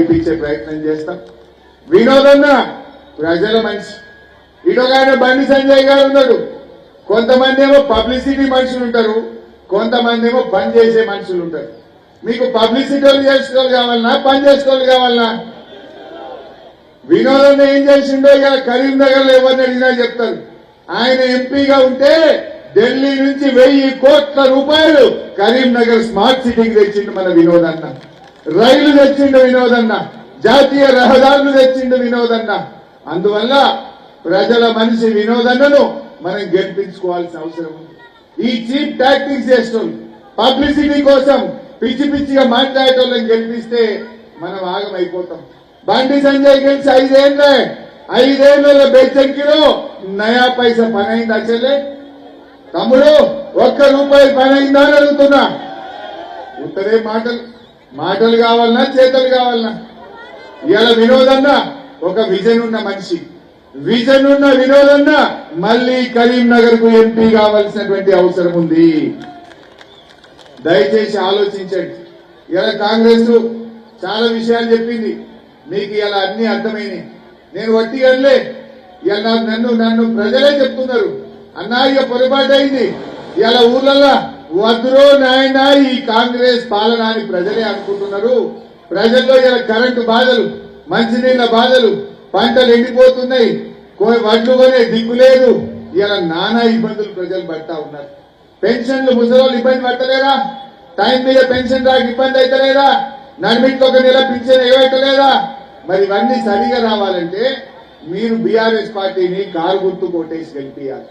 ఇప్పించే ప్రయత్నం చేస్తాం. వినోదన్న ప్రజల మనిషి. ఇటొక బండి సంజయ్ గారు ఉన్నాడు కొంతమంది ఏమో పబ్లిసిటీ మనుషులు ఉంటారు. కొంతమంది ఏమో పని చేసే మనుషులు ఉంటారు. మీకు పబ్లిసిటీ చేసుకోవాలి కావాలన్నా పని చేసుకోవాలి కావాలన్నా వినోదన్న ఏం చేసిండో ఇలా కరీంనగర్లో ఎవరిని అడిగినా చెప్తారు. ఆయన ఎంపీగా ఉంటే ఢిల్లీ నుంచి వెయ్యి కోట్ల రూపాయలు కరీంనగర్ స్మార్ట్ సిటీకి తెచ్చిండు మన వినోదన్న. రైలు తెచ్చిండు వినోదన్న జాతీయ రహదారులు తెచ్చిండు వినోదన్న. అందువల్ల ప్రజల మనిషి వినోదన్నను మనం గెలిపించుకోవాల్సిన అవసరం ఉంది. ఈ చీప్ టాక్టిక్స్ చేస్తుంది. పబ్లిసిటీ కోసం పిచ్చి పిచ్చిగా మాట్లాడేటోళ్ళని గెలిపిస్తే మనం ఆగమైపోతాం. బండి సంజయ్ గెలిచి ఐదేళ్ళే ఐదేళ్ళ బెచ్చంకిలో నయా పైసా పని అయింది అచ్చలే తమ్ముడు ఒక్క రూపాయి పని అయిందా అని అడుగుతున్నా. ఉత్తరే మాటలు. మాటలు కావాలన్నా చేతలు కావాలన్నా. ఇవాళ వినోదన్న ఒక విజన్ ఉన్న మనిషి. విజన్ ఉన్న వినోదన్న మళ్ళీ కరీంనగర్కు ఎంపీ కావాల్సినటువంటి అవసరం ఉంది. దయచేసి ఆలోచించండి. ఇలా కాంగ్రెస్ చాలా విషయాలు చెప్పింది. మీకు ఇలా అన్ని అర్థమైనాయి. నేను వట్టి అనలే. ఇలా నన్ను నన్ను ప్రజలే చెప్తున్నారు. అన్నా ఇక పొరపాటు అయింది. ఇలా ఊర్లలో వద్దురో నాయన ఈ కాంగ్రెస్ పాలన అని ప్రజలే అనుకుంటున్నారు. ప్రజల్లో ఇలా కరెంటు బాధలు మంచినీళ్ళ బాధలు పంటలు ఎండిపోతున్నాయి. కో- వడ్లు కొనే దిక్కు లేదు. ఇలా నానా ఇబ్బందులు ప్రజలు పడతా ఉన్నారు. పెన్షన్లు ముసలో ఇబ్బంది పట్టలేరా టైం మీద పెన్షన్ రాక ఇబ్బంది అయితలేదా? నడిమిట్లో ఒక నెల పెన్షన్ ఏమైతలేదా మరి ఇవన్నీ సరిగా రావాలంటే మీరు బీఆర్ఎస్ పార్టీని కారు గుర్తు కోటేసి గెలిపియాలి.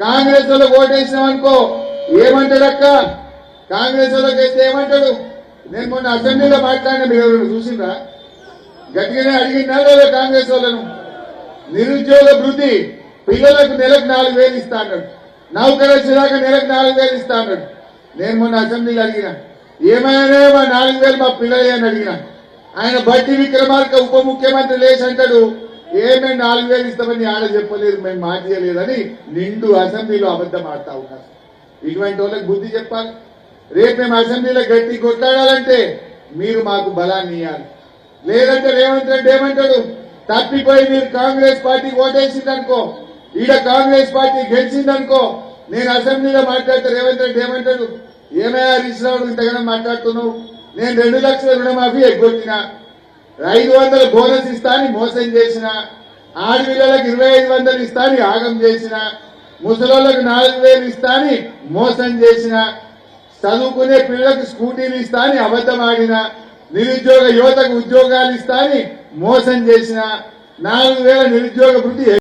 కాంగ్రెస్ వాళ్ళకి ఓటేసినాం ఏమంటాడక్క కాంగ్రెస్ వాళ్ళకి వేస్తే ఏమంటాడు నేను మొన్న అసెంబ్లీలో మాట్లాడిన మీరు ఎవరు చూసిందా గట్టిగానే అడిగిందా లేదా కాంగ్రెస్ వాళ్ళను? నిరుద్యోగ వృద్ధి పిల్లలకు నెలకు నాలుగు వేలు ఇస్తా అన్నాడు. నౌకరు వచ్చేదాకా నెలకు నాలుగు వేలు ఇస్తా అన్నాడు. నేను మొన్న అసెంబ్లీలో అడిగిన. ఏమైనా మా నాలుగు వేలు మా పిల్లలే అని అడిగిన. ఆయన బట్టి విక్రమార్క ఉప ముఖ్యమంత్రి లేచి అంటాడు ఏమేమి నాలుగు వేలు ఇస్తామని ఆడ చెప్పలేదు మేము మాట చేయలేదని నిండు అసెంబ్లీలో అబద్ధం ఆడతా ఉన్నారు. ఇటువంటి వాళ్ళకి బుద్ధి చెప్పాలి. రేపు మేము అసెంబ్లీలో గట్టి కొట్లాడాలంటే మీరు మాకు బలాన్ని ఇవ్వాలి లేదంటే రేవంత్ రెడ్డి ఏమంటాడు? తప్పిపోయి మీరు కాంగ్రెస్ పార్టీ ఓటేసిందనుకో ఈడ కాంగ్రెస్ పార్టీ గెలిచిందనుకో నేను అసెంబ్లీలో మాట్లాడితే రేవంత్ రెడ్డి ఏమంటాడు? ఏమయ్యా రిశ్రావుడు ఇంతగానో మాట్లాడుతున్నావు? నేను రెండు లక్షల రుణమాఫీ ఎగ్గొట్టిన ఐదు వందల బోనస్ ఇస్తా అని మోసం చేసిన ఆడపిల్లలకు ఇరవై ఐదు వందలు ఇస్తా అని ఆగం చేసిన ముసలోళ్ళకు నాలుగు వేలు ఇస్తా అని మోసం చేసిన చదువుకునే పిల్లలకు స్కూటీలు ఇస్తా అని అబద్ధం ఆడిన నిరుద్యోగ యువతకు ఉద్యోగాలు ఇస్తా అని మోసం చేసిన నాలుగు వేల నిరుద్యోగ వృత్తి